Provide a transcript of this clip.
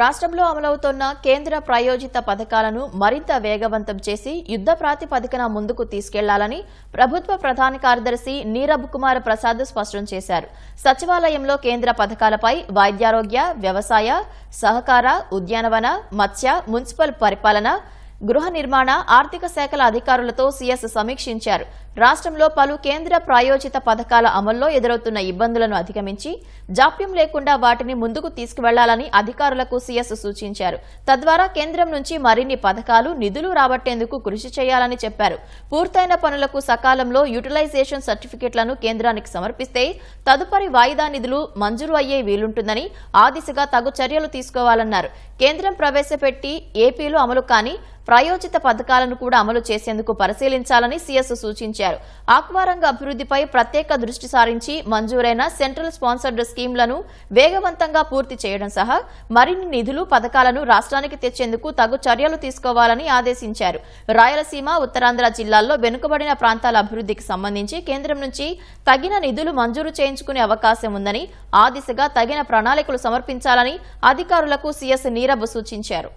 రాష్ట్రంలో అమలవుతోన్న కేంద్ర ప్రాయోజిత పథకాలను మరింత వేగవంతం చేసి యుద్ధ ప్రాతిపదికన ముందుకు తీసుకెళ్ళాలని ప్రభుత్వ ప్రధాన కార్యదర్శి నీరబ్ కుమార్ ప్రసాద్ స్పష్టం చేశారు. సచివాలయంలో కేంద్ర పథకాలపై వైద్యారోగ్య వ్యవసాయ సహకార ఉద్యానవన మత్స్య మున్సిపల్ పరిపాలన గృహ నిర్మాణ ఆర్థిక శాఖల అధికారులతో సీఎస్ సమీక్షించారు. రాష్ట్రంలో పలు కేంద్ర ప్రాయోజిత పథకాల అమల్లో ఎదురవుతున్న ఇబ్బందులను అధిగమించి జాప్యం లేకుండా వాటిని ముందుకు తీసుకువెళ్ళాలని అధికారులకు సీఎస్ సూచించారు. తద్వారా కేంద్రం నుంచి మరిన్ని పథకాలు నిధులు రాబట్టేందుకు కృషి చేయాలని చెప్పారు. పూర్తయిన పనులకు సకాలంలో యూటిలైజేషన్ సర్టిఫికెట్లను కేంద్రానికి సమర్పిస్తే తదుపరి వాయిదా నిధులు మంజూరు అయ్యే వీలుంటుందని ఆ దిశగా తగు చర్యలు తీసుకోవాలన్నారు. కేంద్రం ప్రవేశపెట్టి ఏపీలో అమలు కాని ప్రాయోజిత పథకాలను కూడా అమలు చేసేందుకు పరిశీలించాలని సీఎస్ సూచించారు. ఆక్వారంగ అభివృద్ధిపై ప్రత్యేక దృష్టి సారించి మంజూరైన సెంట్రల్ స్పాన్సర్డ్ స్కీమ్లను వేగవంతంగా పూర్తి చేయడం సహా మరిన్ని నిధులు పథకాలను రాష్ట్రానికి తెచ్చేందుకు తగు చర్యలు తీసుకోవాలని ఆదేశించారు. రాయలసీమ ఉత్తరాంధ్ర జిల్లాల్లో వెనుకబడిన ప్రాంతాల అభివృద్ధికి సంబంధించి కేంద్రం నుంచి తగిన నిధులు మంజూరు చేయించుకునే అవకాశం ఉందని ఆ దిశగా తగిన ప్రణాళికలు సమర్పించాలని అధికారులకు సీఎస్ నీరబ్ సూచించారు.